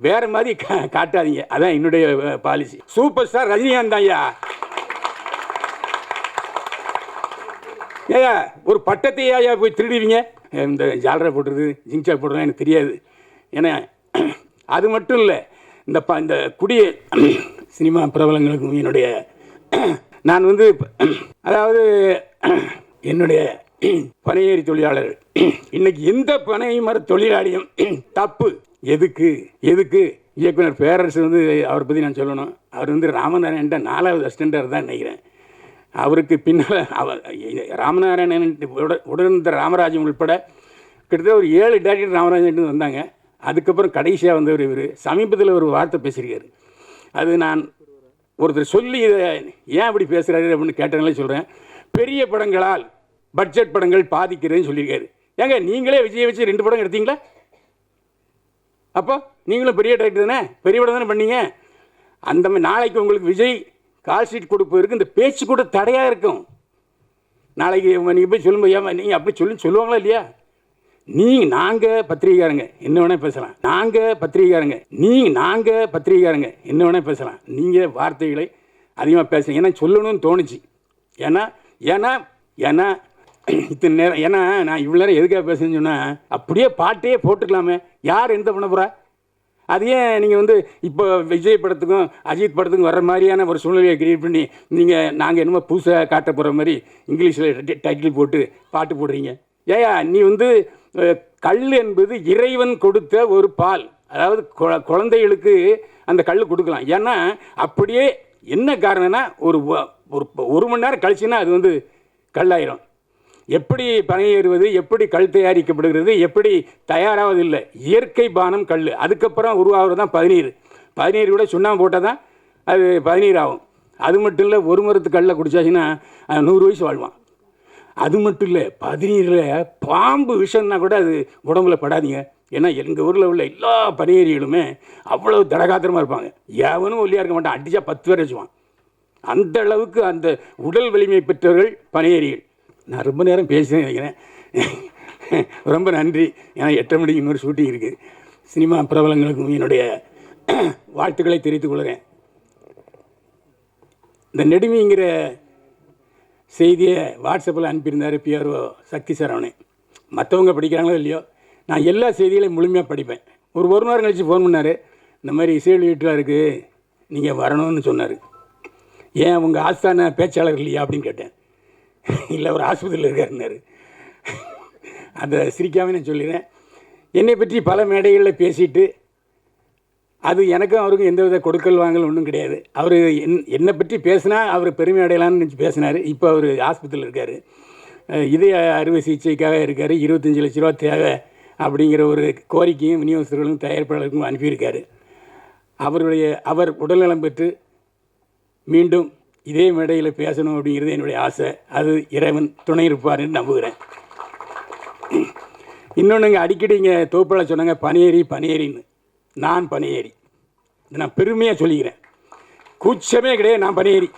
வேற மாதிரி கா- காட்டாதீங்க. அதான் என்னுடைய பாலிசி சூப்பர் ஸ்டார் ரஜினிகாந்த் ஐயா. ஏயா ஒரு பட்டத்தை ஐயா போய் திருடுவீங்க? இந்த ஜாலரை போடுறது ஜிங்சா போடுறது எனக்கு தெரியாது. ஏன்னா அது மட்டும் இல்லை இந்த ப இந்த குடிய சினிமா பிரபலங்களுக்கும் என்னுடைய நான் வந்து அதாவது என்னுடைய பனையேறி தொழிலாளர்கள். இன்னைக்கு எந்த பனை மர தொழிலாளியும் தப்பு. எதுக்கு? எதுக்கு? இயக்குனர் பேரரசு வந்து அவரை பற்றி நான் சொல்லணும். அவர் வந்து ராமநாராயண்ட நாலாவது அசிஸ்டண்டாக தான் நினைக்கிறேன். அவருக்கு பின்னால் அவர் ராமநாராயணன் உட- உடனிருந்த ராமராஜன் உள்பட கிட்டத்தட்ட ஒரு ஏழு டேரக்டர் ராமராஜன் வந்தாங்க. அதுக்கப்புறம் கடைசியாக வந்தவர் இவர். சமீபத்தில் ஒரு வார்த்தை பேசியிருக்காரு. அது நான் ஒருத்தர் சொல்லி இதை ஏன் அப்படி பேசுகிறாரு அப்படின்னு கேட்டனாலே சொல்கிறேன் பெரிய படங்களால் பட்ஜெட் படங்கள் பாதிக்கிறதுன்னு சொல்லியிருக்காரு. ஏங்க நீங்களே விஜய் வச்சு ரெண்டு படம் எடுத்தீங்களா? அப்போ நீங்களும் பெரிய டைரக்டர் தானே? பெரிய படம் தானே பண்ணீங்க? அந்த மாதிரி நாளைக்கு உங்களுக்கு விஜய் கால் ஷீட் கொடுப்பதற்கு இந்த பேச்சு கூட தடையாக இருக்கும். நாளைக்கு நீங்கள் போய் சொல்லும்போது ஏமா நீங்கள் அப்படி சொல்லி சொல்லுவாங்களா இல்லையா? நீங்கள் நாங்கள் பத்திரிகைக்காரங்க என்ன வேணால் பேசலாம். நாங்கள் பத்திரிகைக்காரங்க நீங்கள் நாங்கள் பத்திரிகைக்காரங்க என்ன வேணால் பேசலாம். நீங்கள் வார்த்தைகளை அதிகமாக பேசுங்க ஏன்னா சொல்லணும்னு தோணுச்சு. ஏன்னா ஏன்னா ஏன்னா இத்தனை நேரம் ஏன்னா நான் இவ்வளோ நேரம் எதுக்காக பேசுன்னு சொன்னால் அப்படியே பாட்டே போட்டுக்கலாமே. யார் எந்த பண்ண போகிறா அது ஏன் நீங்கள் வந்து இப்போ விஜய் படத்துக்கும் அஜித் படத்துக்கும் வர்ற மாதிரியான ஒரு சூழ்நிலையை கிரியேட் பண்ணி நீங்கள் நாங்கள் என்னமோ புதுசாக காட்ட போகிற மாதிரி இங்கிலீஷில் டைட்டில் போட்டு பாட்டு போடுறீங்க. ஏயா நீ வந்து கல் என்பது இறைவன் கொடுத்த ஒரு பால். அதாவது குழந்தைகளுக்கு அந்த கல் கொடுக்கலாம். ஏன்னா அப்படியே என்ன காரணம்னா ஒரு ஒரு ஒரு மணி நேரம் கழிச்சுன்னா அது வந்து கல்லாயிரும். எப்படி பனையேறுவது எப்படி கல் தயாரிக்கப்படுகிறது எப்படி தயாராவது இல்லை இயற்கை பானம் கல். அதுக்கப்புறம் உருவாகிறது தான் பதினீர் பதினீர் கூட சுண்ணாம்பு போட்டால் தான் அது பதினீர் ஆகும். அது மட்டும் இல்லை ஒரு மரத்து கல்லை குடிச்சாச்சுன்னா நூறு வயசு வாழ்வான். அது மட்டும் இல்லை பதினீரில் பாம்பு விஷம்னா கூட அது உடம்புல படாதீங்க. ஏன்னா எங்கள் ஊரில் உள்ள எல்லா பனியேரிகளுமே அவ்வளவு தடகாத்திரமாக இருப்பாங்க. எவனும் ஒல்லியாக இருக்க மாட்டான். அடித்தா பத்து பேர் வச்சுவான் அந்த அளவுக்கு அந்த உடல் வலிமை பெற்றவர்கள் பனையேறிகள் நான் ரொம்ப நேரம் பேசினேன் நினைக்கிறேன். ரொம்ப நன்றி. ஏன்னா எட்டரை மணிக்கு இன்னொரு ஷூட்டிங் இருக்குது சினிமா பிரபலங்களுக்கும் என்னுடைய வாழ்த்துக்களை தெரிவித்துக் கொள்கிறேன். இந்த நெடுமிங்கிற செய்தியை வாட்ஸ்அப்பில் அனுப்பியிருந்தார் பிஆர்ஓ சக்தி சரவணன் மற்றவங்க படிக்கிறாங்களோ இல்லையோ நான் எல்லா செய்திகளையும் முழுமையாக படிப்பேன். ஒரு ஒரு வாரம் கழித்து ஃபோன் பண்ணார். இந்த மாதிரி இசை வீட்டில் இருக்குது நீங்கள் வரணும்னு சொன்னார். ஏன் உங்கள் ஆஸ்தான பேச்சாளர் இல்லையா அப்படின்னு கேட்டேன். இல்லை ஒரு ஆஸ்பத்திரியில் இருக்காருன்னாரு. அதை சிரிக்காமல் நான் சொல்லிடுறேன். என்னை பற்றி பல மேடைகளில் பேசிட்டு அது எனக்கும் அவருக்கும் எந்தவித கொடுக்கல் வாங்கல் ஒன்றும் கிடையாது. அவர் என் என்னை பற்றி பேசினா அவர் பெருமை அடையலாம்னு நினச்சி பேசினார். இப்போ அவர் ஆஸ்பத்திரியில் இருக்கார். இதய அறுவை சிகிச்சைக்காக இருக்கார். இருபத்தஞ்சி லட்ச ரூபா தேவை அப்படிங்கிற ஒரு கோரிக்கையும் விநியோகஸ்தர்களும் தயாரிப்பாளருக்கும் அனுப்பியிருக்காரு. அவருடைய அவர் உடல்நலம் பெற்று மீண்டும் இதே மேடையில் பேசணும் அப்படிங்கிறது என்னுடைய ஆசை. அது இறைவன் துணை இருப்பார்னு நம்புகிறேன். இன்னொன்றுங்க அடிக்கடி இங்கே தோப்பில் சொன்னாங்க பனியேறி பனியேறின்னு. நான் பனியேறி. நான் பெருமையாக சொல்லிக்கிறேன். கூச்சமே கிடையாது நான் பனியேறி.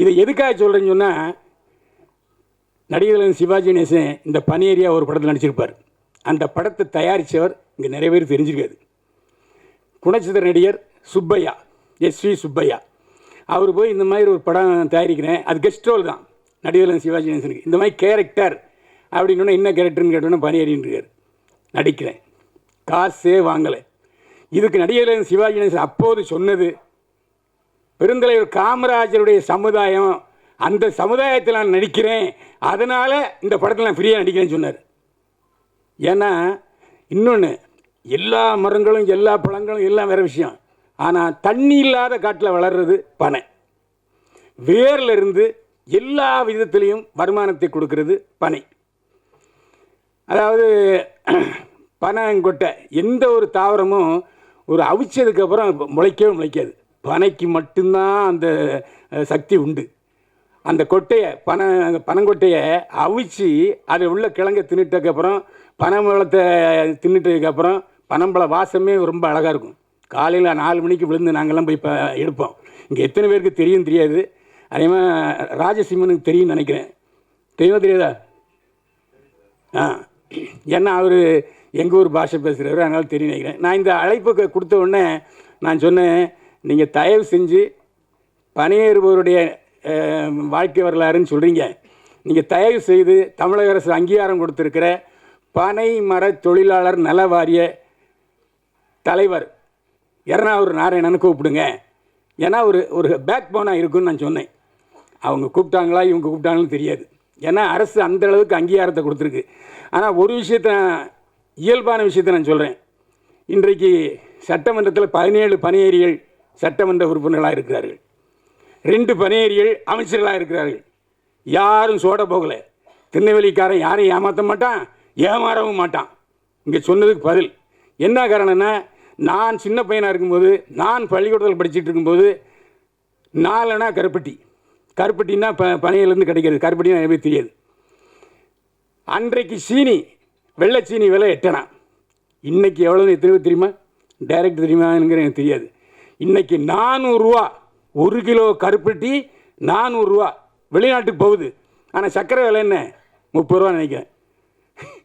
இதை எதுக்காக சொல்கிறேன்னு சொன்னால் நடிகர்கள் சிவாஜி கணேசன் இந்த பனியேரியா ஒரு படத்தில் நடிச்சிருப்பார். அந்த படத்தை தயாரித்தவர் இங்கே நிறைய பேர் தெரிஞ்சிருக்காது. குணச்சித்திர நடிகர் சுப்பையா எஸ்வி சுப்பையா. அவர் போய் இந்த மாதிரி ஒரு படம் தயாரிக்கிறேன். அது கெஸ்ட் ரோல் தான். நடிகர் சிவாஜி கணேசனுக்கு இந்த மாதிரி கேரக்டர் அப்படின்னா என்ன கேரக்டர்னு கேட்டோன்னா பணியேறின்னு இருக்கார் நடிக்கிறேன். காசே வாங்கலை. இதுக்கு நடிகர் சிவாஜி கணேசன் அப்போது சொன்னது பெருந்தலைவர் காமராஜருடைய சமுதாயம் அந்த சமுதாயத்தில் நான் நடிக்கிறேன். அதனால் இந்த படத்தில் நான் ஃப்ரீயாக நடிக்கிறேன்னு சொன்னார். ஏன்னா இன்னொன்று எல்லா மரங்களும் எல்லா பழங்களும் எல்லாம் வேறு விஷயம். ஆனால் தண்ணி இல்லாத காட்டில் வளர்றது பனை. வேர்லேருந்து எல்லா விதத்திலையும் வருமானத்தை கொடுக்கறது பனை. அதாவது பனங்கொட்டை எந்த ஒரு தாவரமும் ஒரு அவிச்சதுக்கப்புறம் முளைக்கவே முளைக்காது. பனைக்கு மட்டும்தான் அந்த சக்தி உண்டு. அந்த கொட்டையை பனை அந்த பனங்கொட்டையை அவிச்சு அதில் உள்ள கிழங்கை தின்னுட்டதுக்கப்புறம் பனம்பழத்தை தின்னுட்டதுக்கப்புறம் பனம்பழ வாசமே ரொம்ப அழகாக இருக்கும். காலையில் நாலு மணிக்கு விழுந்து நாங்கள்லாம் போய் இப்போ எடுப்போம். இங்கே எத்தனை பேருக்கு தெரியும் தெரியாது. அதே மாதிரி ராஜசிம்மனுக்கு தெரியும்னு நினைக்கிறேன். தெரியுமா தெரியாதா? ஆ. ஏன்னா அவர் எங்கள் ஊர் பாஷை பேசுகிறவர் அதனால் தெரியும் நினைக்கிறேன். நான் இந்த அழைப்புக்கு கொடுத்த உடனே நான் சொன்னேன் நீங்கள் தயவு செஞ்சு பணியேறுபவருடைய வாழ்க்கை வரலாறுன்னு சொல்கிறீங்க நீங்கள் தயவு செய்து தமிழக அரசு அங்கீகாரம் கொடுத்துருக்கிற பனை மர தொழிலாளர் நல வாரிய தலைவர் எறணாவூர் நாராயணன்னு கூப்பிடுங்க. ஏன்னா ஒரு ஒரு பேக் போனாக இருக்குன்னு நான் சொன்னேன். அவங்க கூப்பிட்டாங்களா இவங்க கூப்பிட்டாங்கன்னு தெரியாது. ஏன்னா அரசு அந்த அளவுக்கு அங்கீகாரத்தை கொடுத்துருக்கு. ஆனால் ஒரு விஷயத்தை இயல்பான விஷயத்தை நான் சொல்கிறேன் இன்றைக்கு சட்டமன்றத்தில் பதினேழு பணியேறிகள் சட்டமன்ற உறுப்பினர்களாக இருக்கிறார்கள். ரெண்டு பணியேறிகள் அமைச்சர்களாக இருக்கிறார்கள். யாரும் சோட போகலை. திருநெல்வேலிக்காரன் யாரையும் ஏமாற்ற மாட்டான் ஏமாறவும் மாட்டான். இங்கே சொன்னதுக்கு பதில். என்ன காரணம்னா நான் சின்ன பையனாக இருக்கும்போது நான் பள்ளிக்கூடத்தில் படிச்சுட்டு இருக்கும்போது நாலனா கருப்பட்டி. கருப்பட்டின்னா ப பனையிலேருந்து கிடைக்கிறது. கருப்பட்டினா எனக்கு தெரியாது. அன்றைக்கு சீனி வெள்ளை சீனி விலை எட்டனா? இன்றைக்கி எவ்வளோன்னு எத்தனை தெரியுமா? டைரக்ட் தெரியுமாங்கிற எனக்கு தெரியாது. இன்றைக்கி நானூறுரூவா ஒரு கிலோ கருப்பட்டி நானூறுரூவா. வெளிநாட்டுக்கு போகுது. ஆனால் சர்க்கரை விலை என்ன? முப்பது ரூபா நினைக்கிறேன்.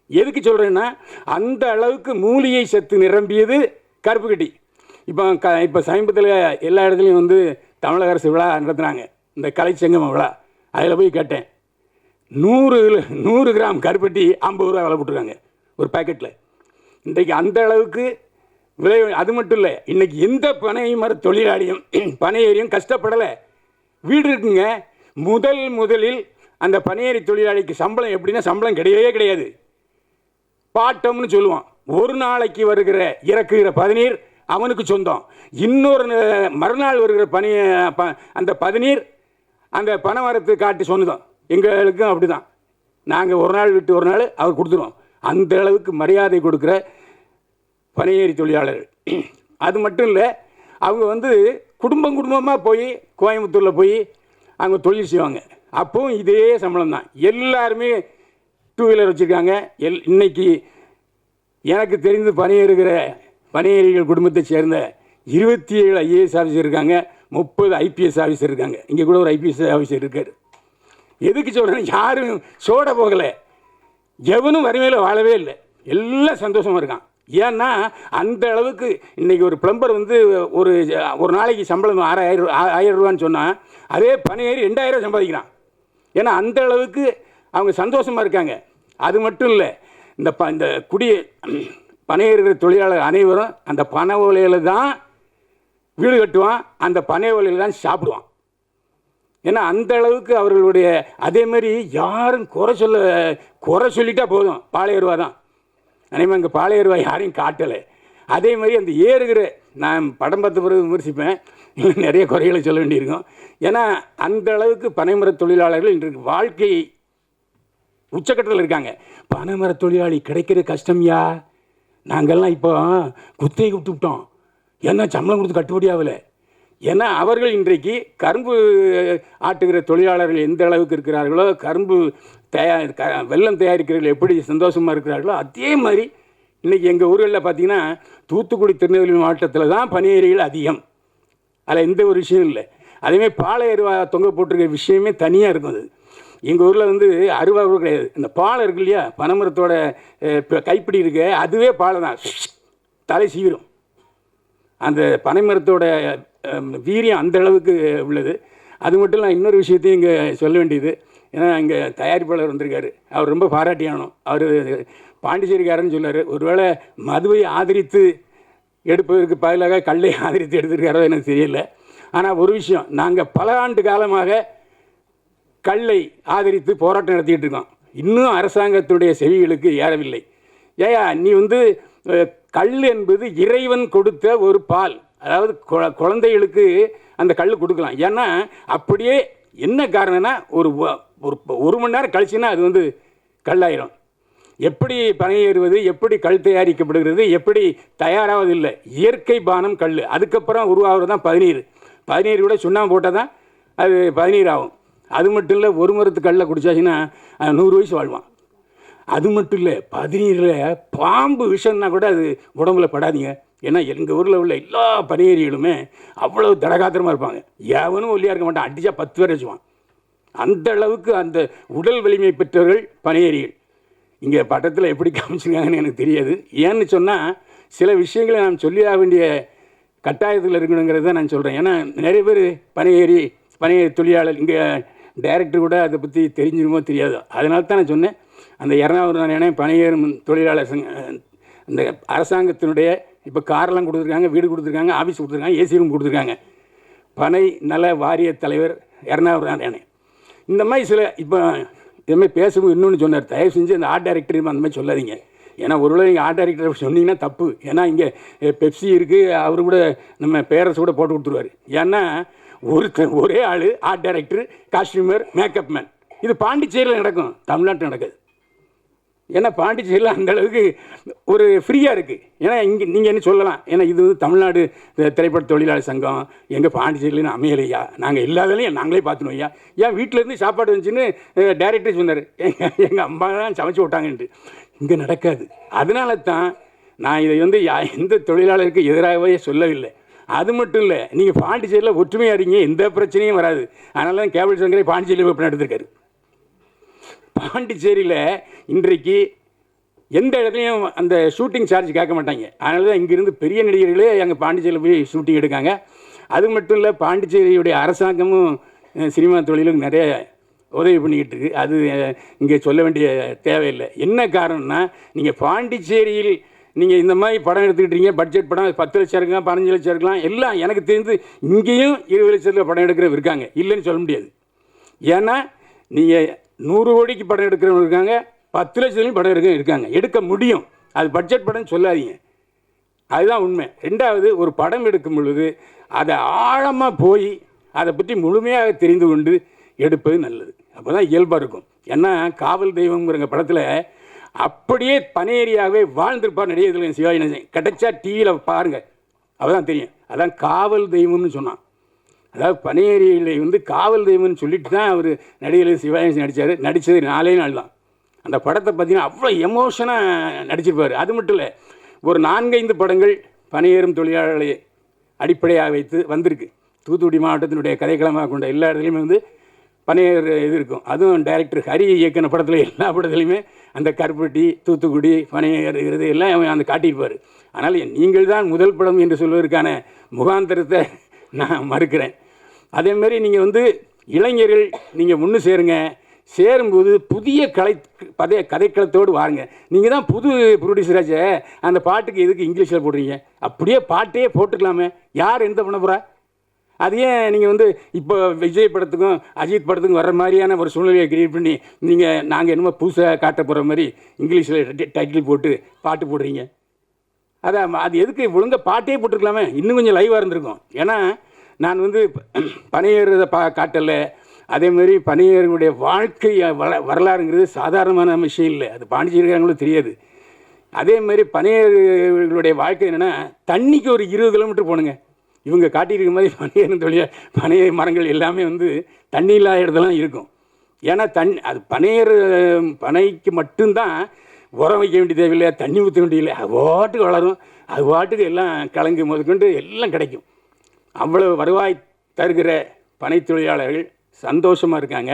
எதுக்கு சொல்கிறேன்னா அந்த அளவுக்கு மூலிகை சத்து நிரம்பியது கருப்பு கட்டி. இப்போ க இப்போ சமீபத்தில் எல்லா இடத்துலையும் வந்து தமிழக அரசு விழா நடத்துகிறாங்க இந்த கலைச்சங்கம விழா. அதில் போய் கேட்டேன். நூறு நூறு கிராம் கருப்பட்டி ஐம்பது ரூபா விலை போட்டுருக்காங்க ஒரு பாக்கெட்டில் இன்றைக்கு அந்த அளவுக்கு விலை அது மட்டும் இல்லை இன்றைக்கி எந்த பனை மர தொழிலாளியும் பனையேறியும் கஷ்டப்படலை. வீடு இருக்குங்க. முதல் முதலில் அந்த பனையேறி தொழிலாளிக்கு சம்பளம் எப்படின்னா சம்பளம் கிடையவே கிடையாது. பாட்டம்னு சொல்லுவான். ஒரு நாளைக்கு வருகிற இறக்குகிற பதநீர் அவனுக்கு சொந்தம். இன்னொரு மறுநாள் வருகிற பனி ப- அந்த பதநீர் அந்த பனைமரத்து காட்டி சொன்னதும். எங்களுக்கும் அப்படி தான் நாங்கள் ஒரு நாள் விட்டு ஒரு நாள் அவர் கொடுத்துருவோம். அந்த அளவுக்கு மரியாதை கொடுக்குற பனையேறி தொழிலாளர்கள். அது மட்டும் இல்லை அவங்க வந்து குடும்பம் குடும்பமாக போய் கோயம்புத்தூரில் போய் அவங்க தொழில் செய்வாங்க. அப்போவும் இதே சம்பளம் தான் எல்லாருமே டூ வீலர் வச்சுருக்காங்க. எல் இன்னைக்கு எனக்கு தெரிந்து பணியேறுகிற பணியேறிகள் குடும்பத்தை சேர்ந்த இருபத்தி ஏழு ஐஏஎஸ் ஆஃபீஸர் இருக்காங்க முப்பது ஐபிஎஸ் ஆஃபீஸர் இருக்காங்க. இங்கே கூட ஒரு ஐபிஎஸ் ஆஃபீஸர் இருக்கார். எதுக்கு சொல்கிறேன் யாரும் சோட போகலை. எவனும் வறுமையில் வாழவே இல்லை. எல்லாம் சந்தோஷமாக இருக்கான். ஏன்னா அந்த அளவுக்கு இன்றைக்கி ஒரு பிளம்பர் வந்து ஒரு ஒரு நாளைக்கு சம்பளம் ஆறாயிரம் ரூபா- ஆயிரம் ரூபான்னு சொன்னால் அதே பணியேறி ரெண்டாயிரம் சம்பாதிக்கிறான். ஏன்னா அந்த அளவுக்கு அவங்க சந்தோஷமாக இருக்காங்க. அது மட்டும் இல்லை இந்த ப இந்த குடி பனையேறுகிற தொழிலாளர் அனைவரும் அந்த பனை ஓலையில் தான் வீடு கட்டுவான். அந்த பனை ஓலையில் தான் சாப்பிடுவான். ஏன்னா அந்த அளவுக்கு அவர்களுடைய அதே மாதிரி யாரும் குறை சொல்ல குறை சொல்லிட்டா போதும். பாளையருவா தான். அதேமாதிரி இங்கே பாளையருவா யாரையும் காட்டலை. அதே மாதிரி அந்த ஏறுகிற நான் படம் பார்த்த பிறகு விமர்சிப்பேன். இன்னும் நிறைய குறைகளை சொல்ல வேண்டியிருக்கும். ஏன்னா அந்த அளவுக்கு பனைமர தொழிலாளர்கள் இன்றைக்கு வாழ்க்கை உச்சக்கட்டத்தில் இருக்காங்க. பனைமர தொழிலாளி கிடைக்கிற கஷ்டம்யா நாங்கள்லாம் இப்போ குத்தையை விட்டுவிட்டோம் ஏன்னா சம்பளம் கொடுத்து கட்டுப்படி ஆகலை. ஏன்னா அவர்கள் இன்றைக்கு கரும்பு ஆட்டுகிற தொழிலாளர்கள் எந்த அளவுக்கு இருக்கிறார்களோ கரும்பு தயார் க வெள்ளம் தயாரிக்கிறவர்கள் எப்படி சந்தோஷமாக இருக்கிறார்களோ அதே மாதிரி இன்றைக்கி எங்கள் ஊர்களில் பார்த்தீங்கன்னா தூத்துக்குடி திருநெல்வேலி மாவட்டத்தில் தான் பனியேரிகள் அதிகம். அதில் எந்த ஒரு விஷயம் இல்லை. அதேமாதிரி பாலை அருவா தொங்க போட்டிருக்க விஷயமே தனியாக இருக்கும் அது. எங்கள் ஊரில் வந்து அருவா கூட கிடையாது. இந்த பாலை இருக்கு இல்லையா? பனைமரத்தோட கைப்பிடி இருக்கு. அதுவே பாலை தான் தலை சீவிரும். அந்த பனைமரத்தோட வீரியம் அந்த அளவுக்கு உள்ளது. அது மட்டும் இல்லை இன்னொரு விஷயத்தையும் இங்கே சொல்ல வேண்டியது. ஏன்னா இங்கே தயாரிப்பாளர் வந்திருக்காரு. அவர் ரொம்ப பாராட்டியானோம் அவர் பாண்டிச்சேரிக்காரன்னு சொன்னார். ஒருவேளை மதுவை ஆதரித்து எடுப்பதற்கு பதிலாக கல்லை ஆதரித்து எடுத்திருக்காரோ எனக்கு தெரியல. ஆனால் ஒரு விஷயம். நாங்கள் பல ஆண்டு காலமாக கல்லை ஆதரித்து போராட்டம் நடத்திட்டு இருக்கோம் இன்னும் அரசாங்கத்துடைய செவிகளுக்கு ஏறவில்லை. ஏயா நீ வந்து கல் என்பது இறைவன் கொடுத்த ஒரு பால். அதாவது குழந்தைகளுக்கு அந்த கல் கொடுக்கலாம். ஏன்னா அப்படியே என்ன காரணம்னா ஒரு ஒரு ஒரு மணி நேரம் கழிச்சுன்னா அது வந்து கல்லாயிரும். எப்படி பனையேறுவது எப்படி கல் தயாரிக்கப்படுகிறது எப்படி தயாராவது இல்லை. இயற்கை பானம் கல். அதுக்கப்புறம் உருவாகிறது தான் பதினீர் பதினீர் கூட சுண்ணாம்பு போட்டால் தான் அது பதினீர் ஆகும். அது மட்டும் இல்லை ஒரு மரத்து கல்லை குடிச்சாச்சுன்னா நூறு வயசு வாழ்வான். அது மட்டும் இல்லை பதினீரில் பாம்பு விஷம்னா கூட அது உடம்புல படாதீங்க. ஏன்னா எங்கள் ஊரில் உள்ள எல்லா பனியேரிகளுமே அவ்வளோ தடகாத்திரமாக இருப்பாங்க. எவனும் ஒல்லியாக இருக்க மாட்டான் அடித்தா பத்து பேர் வச்சுவான் அந்த அளவுக்கு அந்த உடல் வலிமை பெற்றவர்கள் பனியேரிகள். இங்கே பட்டத்தில் எப்படி காமிச்சிருக்காங்கன்னு எனக்கு தெரியாது. ஏன்னு சொன்னால் சில விஷயங்களை நான் சொல்லியாக வேண்டிய கட்டாயத்தில் இருக்கணுங்கிறத நான் சொல்கிறேன் ஏன்னா நிறைய பேர் பணியேறி பணிய தொழிலாளர் இங்கே டைரக்டர் கூட அதை பற்றி தெரிஞ்சிருமோ தெரியாது. அதனால தான் நான் சொன்னேன். அந்த இரநூறு ஏன்னா பணியேறும் தொழிலாளர் சங்க அந்த அரசாங்கத்தினுடைய இப்போ காரெல்லாம் கொடுத்துருக்காங்க வீடு கொடுத்துருக்காங்க ஆஃபீஸ் கொடுத்துருக்காங்க ஏசி ரூம் கொடுத்துருக்காங்க. பனை நல வாரிய தலைவர் இரநூறு இந்த மாதிரி சில இப்போ இதுமாதிரி பேசும்போது இன்னொன்று சொன்னார் தயவு செஞ்சு அந்த ஆர்ட் டைரக்டர் அந்த மாதிரி சொல்லாதீங்க. ஏன்னா ஒருவேளை நீங்கள் ஆர்ட் டைரக்டர் சொன்னீங்கன்னா தப்பு. ஏன்னா இங்கே பெப்சி இருக்குது அவர் கூட நம்ம பேரஸ் கூட போட்டு கொடுத்துருவாரு. ஏன்னா ஒருத்தன் ஒரே ஆள் art director costumer makeup man இது பாண்டிச்சேரியில் நடக்கும். தமிழ்நாட்டில் நடக்குது. ஏன்னா பாண்டிச்சேரியில் அந்த அளவுக்கு ஒரு ஃப்ரீயாக இருக்குது ஏன்னா இங்கே நீங்கள் என்ன சொல்லலாம்? ஏன்னா இது வந்து தமிழ்நாடு திரைப்பட தொழிலாளர் சங்கம். எங்கள் பாண்டிச்சேரியிலும் அமையலையா? நாங்கள் இல்லாதலையும் நாங்களே பார்த்துனோம் ஐயா. ஏன் வீட்டிலேருந்து சாப்பாடு வந்துச்சுன்னு டேரக்டர் சொன்னார். எங்கள் எங்கள் அம்மா தான் சமைச்சு விட்டாங்கன்ட்டு. இங்கே நடக்காது. அதனால தான் நான் இதை வந்து யா எந்த தொழிலாளருக்கு எதிராகவே சொல்லவில்லை. அது மட்டும் இல்லை நீங்கள் பாண்டிச்சேரியில் ஒற்றுமையாக இருக்கீங்க எந்த பிரச்சனையும் வராது. அதனால தான் கேபிள் சங்கரை பாண்டிச்சேரியில் ஓப்பன் நடந்திருக்காரு பாண்டிச்சேரியில் இன்றைக்கு எந்த இடத்துலையும் அந்த ஷூட்டிங் சார்ஜ் கேட்க மாட்டாங்க. அதனால தான் இங்கேருந்து பெரிய நடிகர்களே அங்கே பாண்டிச்சேரியில் போய் ஷூட்டிங் எடுக்காங்க. அது மட்டும் இல்லை பாண்டிச்சேரியுடைய அரசாங்கமும் சினிமா தொழிலும் நிறைய உதவி பண்ணிக்கிட்டு இருக்கு. அது இங்கே சொல்ல வேண்டிய தேவையில்லை. என்ன காரணம்னா நீங்கள் பாண்டிச்சேரியில் நீங்கள் இந்த மாதிரி படம் எடுத்துக்கிட்டீங்க பட்ஜெட் படம் பத்து லட்சம் இருக்கலாம் பதினஞ்சு லட்சம் இருக்கலாம் எல்லாம் எனக்கு தெரிஞ்சு இங்கேயும் இருபது லட்சத்தில் படம் எடுக்கிறவங்க இருக்காங்க. இல்லைன்னு சொல்ல முடியாது. ஏன்னா நீங்கள் நூறு கோடிக்கு படம் எடுக்கிறவங்க இருக்காங்க பத்து லட்சத்துலையும் படம் எடுக்க இருக்காங்க. எடுக்க முடியும். அது பட்ஜெட் படம் சொல்லாதீங்க. அதுதான் உண்மை. ரெண்டாவது ஒரு படம் எடுக்கும் பொழுது அதை ஆழமாக போய் அதை பற்றி முழுமையாக தெரிந்து கொண்டு எடுப்பது நல்லது. அப்போ தான் இயல்பாக இருக்கும். ஏன்னா காவல் தெய்வம்ங்கிற படத்தில் அப்படியே பனேரியாகவே வாழ்ந்திருப்பார் நடிகர்கள் சிவாஜி கணேசன் கிடைச்சா டிவியில் பாருங்கள் அவதான் தெரியும். அதான் காவல் தெய்வம்னு சொன்னான். அதாவது பனேரியில் வந்து காவல் தெய்வம்னு சொல்லிட்டு தான் அவர் நடிகர் சிவாஜி நடித்தார் நடித்தது நாலே நாள் தான். அந்த படத்தை பார்த்தீங்கன்னா அவ்வளோ எமோஷனாக நடிச்சிருப்பார். அது மட்டும் இல்லை ஒரு நான்கைந்து படங்கள் பணியேறும் தொழிலாளர்களை அடிப்படையாக வைத்து வந்திருக்கு. தூத்துக்குடி மாவட்டத்தினுடைய கதைக்களமாக கொண்ட எல்லா இடத்துலையுமே வந்து பனையர் இது இருக்கும். அதுவும் டைரக்டர் ஹரி இயக்கின படத்தில் எல்லா படத்துலையுமே அந்த கருப்பட்டி தூத்துக்குடி பனையர் இருக்கிறது எல்லாம் அவன் அந்த காட்டியிருப்பார். ஆனால் நீங்கள் தான் முதல் படம் என்று சொல்வதற்கான முகாந்திரத்தை நான் மறுக்கிறேன். அதேமாரி நீங்கள் வந்து இளைஞர்கள் நீங்கள் முன்னு சேருங்க. சேரும்போது புதிய கலை பதைய கதைக்களத்தோடு வாருங்க. நீங்கள் தான் புது ப்ரொடியூசராச்சே அந்த பாட்டுக்கு எதுக்கு இங்கிலீஷில் போடுறீங்க? அப்படியே பாட்டே போட்டுக்கலாமே. யார் எந்த பண்ண போகிறா அது ஏன் நீங்கள் வந்து இப்போ விஜய் படத்துக்கும் அஜித் படத்துக்கும் வர மாதிரியான ஒரு சூழ்நிலையை கிரியேட் பண்ணி நீங்கள் நாங்கள் என்னமோ புதுசாக காட்ட போகிற மாதிரி இங்கிலீஷில் டைட்டில் போட்டு பாட்டு போடுறீங்க. அதான் அது எதுக்கு? ஒழுங்காக பாட்டே போட்டிருக்கலாமே. இன்னும் கொஞ்சம் லைவாக இருந்திருக்கும். ஏன்னா நான் வந்து பனையேறதை பா காட்டலை. அதே மாதிரி பனையேறுடைய வாழ்க்கை வர வரலாறுங்கிறது சாதாரணமான விஷயம் இல்லை. அது பாண்டிச்சேரிக்காரங்களும் தெரியாது. அதே மாதிரி பனையர்களுடைய வாழ்க்கை என்னென்னா தண்ணிக்கு ஒரு இருபது கிலோமீட்டர் போகணுங்க இவங்க காட்டியிருக்க மாதிரி பனையேறும் தொழில் பனை மரங்கள் எல்லாமே வந்து தண்ணி இல்லாத இடத்துலாம் இருக்கும். ஏன்னா தண் அது பனையர் பனைக்கு மட்டும்தான் உரம் வைக்க வேண்டிய தேவையில்லை தண்ணி ஊற்ற வேண்டியதில்லை அது பாட்டுக்கு வளரும். அது பாட்டுக்கு எல்லாம் கலங்கு முதற்கொண்டு எல்லாம் கிடைக்கும். அவ்வளவு வருவாய் தருகிற பனை தொழிலாளர்கள் சந்தோஷமாக இருக்காங்க.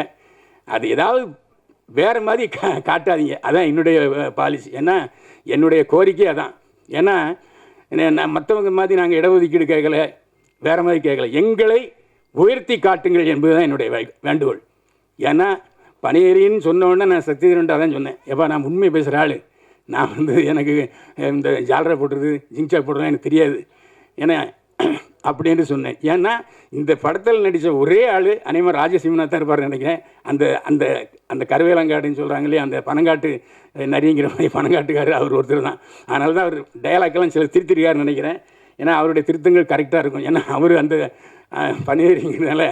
அது ஏதாவது வேறு மாதிரி கா காட்டாதீங்க. அதான் என்னுடைய பாலிசி ஏன்னா என்னுடைய கோரிக்கை அதான். ஏன்னா நான் மற்றவங்க மாதிரி நாங்கள் இடஒதுக்கீடு கேட்கல வேறு மாதிரி கேட்கல. எங்களை உயர்த்தி காட்டுங்கள் என்பதுதான் என்னுடைய வேண்டுகோள். ஏன்னா பணியேறின்னு சொன்ன நான் சத்தியதரன்டா தான் சொன்னேன். எப்போ நான் உண்மை பேசுகிற ஆள். நான் வந்து எனக்கு இந்த ஜாலரை போடுறது ஜிங்சா போடுறது எனக்கு தெரியாது. ஏன்னா அப்படின்னு சொன்னேன். ஏன்னா இந்த படத்தில் நடித்த ஒரே ஆள் அனைவரும் ராஜசிம்மனாக தான் இருப்பார் நினைக்கிறேன். அந்த அந்த அந்த கருவேலங்காடுன்னு சொல்கிறாங்க இல்லையா அந்த பனங்காட்டு நரிங்கிற மாதிரி பணங்காட்டுக்காரர் அவர் ஒருத்தர் தான். அதனால தான் அவர் டயலாக்கெல்லாம் சில திருத்திருக்காருன்னு நினைக்கிறேன். ஏன்னா அவருடைய திருத்தங்கள் கரெக்டாக இருக்கும். ஏன்னா அவர் அந்த பணியறிங்கிறதுனால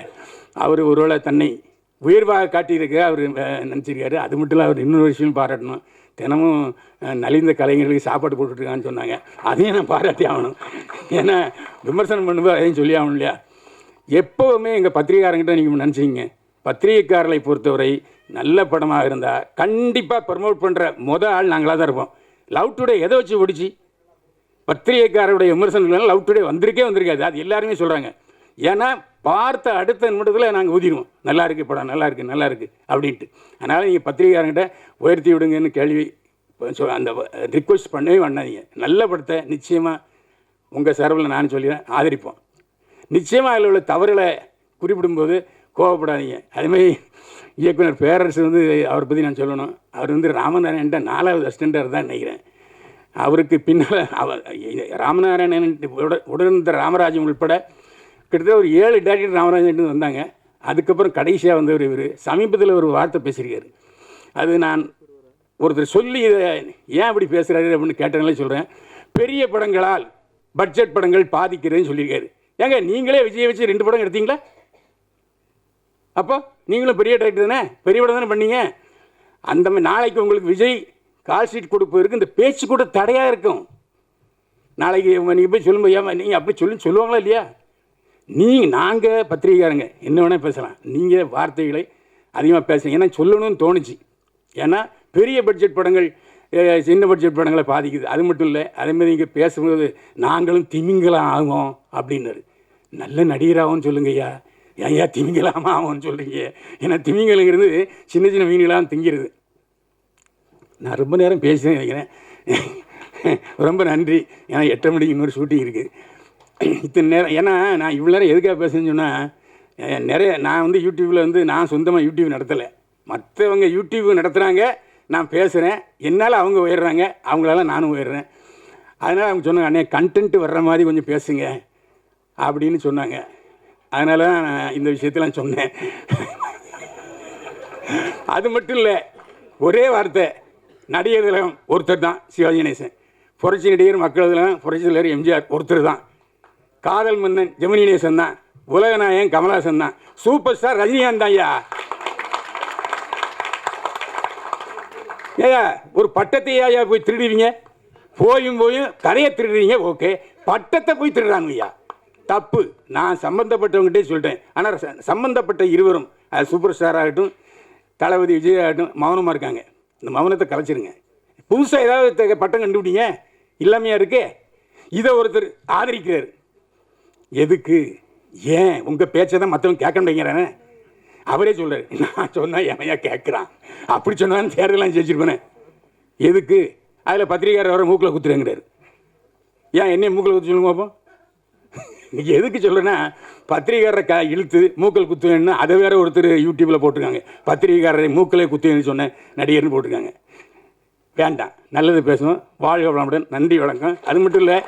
அவர் ஒருவேளை தன்னை உயர்வாக காட்டியிருக்க அவர் நினச்சிருக்காரு. அது மட்டும் இல்லை அவர் இன்னொரு விஷயம் பாராட்டணும். தினமும் நலிந்த கலைஞர்களுக்கு சாப்பாடு போட்டுட்ருக்கான்னு சொன்னாங்க. அதையும் நான் பாராட்டி ஆகணும். ஏன்னா விமர்சனம் பண்ணும்போது அதையும் சொல்லி ஆகணும் இல்லையா? எப்போவுமே எங்கள் பத்திரிகாரங்கிட்ட நீங்கள் நினச்சிங்க பத்திரிகைக்காரர்களை பொறுத்தவரை நல்ல படமாக இருந்தால் கண்டிப்பாக ப்ரமோட் பண்ணுற முத ஆள் நாங்களாக தான் இருப்போம். லவ் டுடே எதை வச்சு ஓடிச்சு? பத்திரிகைக்காரருடைய விமர்சனங்கள் லவ் டுடே வந்திருக்கே வந்திருக்காது. அது எல்லாருமே சொல்கிறாங்க ஏன்னா பார்த்த அடுத்த நிமிடத்தில் நாங்கள் ஊதிடுவோம். நல்லா இருக்குது படம் நல்லா இருக்குது நல்லா இருக்குது அப்படின்ட்டு. அதனால் நீங்கள் பத்திரிகைக்காரங்கிட்ட உயர்த்தி விடுங்கன்னு கேள்வி சொ- அந்த ரிக்வெஸ்ட் பண்ணவே பண்ணாதீங்க நல்ல படத்தை நிச்சயமாக உங்கள் சார்பில் நான் சொல்லிடுறேன். ஆதரிப்போம். நிச்சயமாக அதில் உள்ள தவறுகளை குறிப்பிடும்போது கோவப்படாதீங்க. அதுமாதிரி இயக்குனர் பேரரசு வந்து அவரை பற்றி நான் சொல்லணும். அவர் வந்து ராமநாராயண்ட நாலாவது அசிஸ்டண்டாக தான் நினைக்கிறேன். அவருக்கு பின்னால் அவர் ராமநாராயணன் உட- உடனிருந்த ராமராஜன் உள்பட கிட்டத்தட்ட ஒரு ஏழு டேரக்டர் ராமராஜன் வந்தாங்க. அதுக்கப்புறம் கடைசியாக வந்தவர் இவர். சமீபத்தில் ஒரு வார்த்தை பேசியிருக்காரு. அது நான் ஒருத்தர் சொல்லி இதை ஏன் அப்படி பேசுகிறாரு அப்படின்னு கேட்டனாலே சொல்கிறேன் பெரிய படங்களால் பட்ஜெட் படங்கள் பாதிக்கிறதுன்னு சொல்லியிருக்காரு. ஏங்க நீங்களே விஜய் வச்சு ரெண்டு படம் எடுத்தீங்களா? அப்போ நீங்களும் பெரிய டைரக்டர் தானே? பெரிய படம் தானே பண்ணீங்க? அந்த மாதிரி நாளைக்கு உங்களுக்கு விஜய் கால் ஷீட் கொடுப்பதற்கு இந்த பேச்சு கூட தடையாக இருக்கும். நாளைக்கு நீங்கள் போய் சொல்லும்போது ஏமா நீங்கள் அப்படி சொல்லி சொல்லுவாங்களா இல்லையா? நீங்கள் நாங்கள் பத்திரிகைக்காரங்க என்ன வேணால் பேசலாம். நீங்கள் வார்த்தைகளை அதிகமாக பேசுங்க ஏன்னா சொல்லணும்னு தோணுச்சு. ஏன்னா பெரிய பட்ஜெட் படங்கள் சின்ன பட்ஜெட் படங்களை பாதிக்குது. அது மட்டும் இல்லை அதேமாதிரி இங்கே பேசும்போது நாங்களும் திமிங்கலம் ஆகும் அப்படின்னாரு. நல்ல நடிகராகவும் சொல்லுங்கய்யா. ஏன் திமிங்கலாமா ஆகும்னு சொல்கிறீங்க ஏன்னா திமிங்கலங்கிறது சின்ன சின்ன மீன்களாம் திங்கிறது. நான் ரொம்ப நேரம் பேசினேன் நினைக்கிறேன். ரொம்ப நன்றி. ஏன்னா எட்டரை மணிக்கு இன்னொரு ஷூட்டிங் இருக்குது இத்தனை நேரம் ஏன்னா நான் இவ்வளோ நேரம் எதுக்காக பேசுறேன்னு சொன்னால் நிறைய நான் வந்து யூடியூப்பில் வந்து நான் சொந்தமாக யூடியூப் நடத்தலை மற்றவங்க யூடியூப் நடத்துகிறாங்க நான் பேசுகிறேன் என்னால் அவங்க உயர்றாங்க அவங்களால நானும் உயர்றேன். அதனால் அவங்க சொன்னாங்க அண்ணே கண்டென்ட் வர்ற மாதிரி கொஞ்சம் பேசுங்க அப்படின்னு சொன்னாங்க. அதனால தான் நான் இந்த விஷயத்தெல்லாம் சொன்னேன். அது மட்டும் இல்லை ஒரே வார்த்தை நடிகர் ஒருத்தர் தான் சிவாஜி கணேசன். புரட்சி நடிகர் மக்கள் புரட்சி தலைவர் எம்ஜிஆர் ஒருத்தர் தான். காதல் மன்னன் ஜெமினி கணேசன் தான் உலகநாயகன் கமலஹாசன் தான். சூப்பர் ஸ்டார் ரஜினிகாந்த் ஐயா. ஏயா ஒரு பட்டத்தை ஐயா போய் திருடுவீங்க? போயும் போயும் கரையை திருடுறீங்க? ஓகே. பட்டத்தை போய் திருடுறாங்க ஐயா. தப்பு. நான் சம்மந்தப்பட்டவங்ககிட்டே சொல்லிட்டேன் ஆனால் சம்மந்தப்பட்ட இருவரும் அது சூப்பர் ஸ்டார் ஆகட்டும் தளபதி விஜய் ஆகட்டும் மௌனமாக இருக்காங்க. இந்த மௌனத்தை கலைச்சிருங்க. புதுசாக ஏதாவது பட்டம் கண்டுபிடிங்க. இல்லாமையா இருக்கே. இதை ஒருத்தர் ஆதரிக்கிறார். எதுக்கு? ஏன்? உங்கள் பேச்சை தான் மற்றவங்க கேட்க முடியுங்கிறானே அவரே சொல்கிறார் நான் சொன்னால் எமையா கேட்குறான். அப்படி சொன்னாலும் தேர்தலாம் ஜெயிச்சிருப்பேனே. எதுக்கு? அதில் பத்திரிக்காரர் வர மூக்கில் குத்துறேங்கிறார். ஏன் என்னைய மூக்கில் குத்து சொல்லுங்க அப்போ எதுக்கு சொல்கிறேன்னா பத்திரிகாரரை க இழுத்து மூக்கல் குத்துவேன்னு அதை வேற ஒருத்தர் யூடியூப்பில் போட்டிருக்காங்க. பத்திரிகாரரை மூக்கிலே குத்துவேன்னு சொன்ன நடிகர்னு போட்டிருக்காங்க. வேண்டாம் நல்லது பேசணும். வாழ்க வளமுடன் நன்றி வணக்கம். அது மட்டும் இல்லை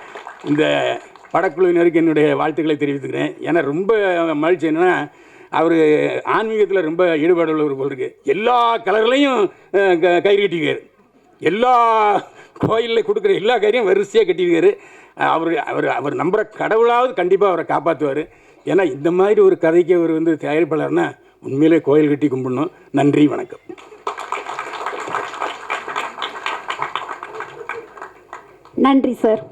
இந்த படக்குழுவினருக்கு என்னுடைய வாழ்த்துக்களை தெரிவித்துக்கிறேன். ஏன்னா ரொம்ப மகிழ்ச்சி என்னென்னா அவர் ஆன்மீகத்தில் ரொம்ப ஈடுபாடு உள்ளவர் போல் இருக்கு. எல்லா கலர்லையும் க- கயிறு கட்டியிருக்காரு. எல்லா கோயிலில் கொடுக்குற எல்லா கயிறையும் வரிசையாக கட்டியிருக்காரு. அவர் அவர் அவர் நம்புகிற கடவுளாவது கண்டிப்பாக அவரை காப்பாற்றுவார் ஏன்னா இந்த மாதிரி ஒரு கதைக்கு அவர் வந்து தயாரிப்பாளர்னா உண்மையிலே கோயில் கட்டி கும்பிடணும். நன்றி வணக்கம். நன்றி சார்.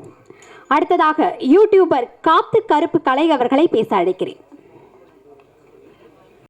அடுத்ததாக யூடியூபர் காத்து கருப்பு கலை அவர்களை பேச அழைக்கிறேன்.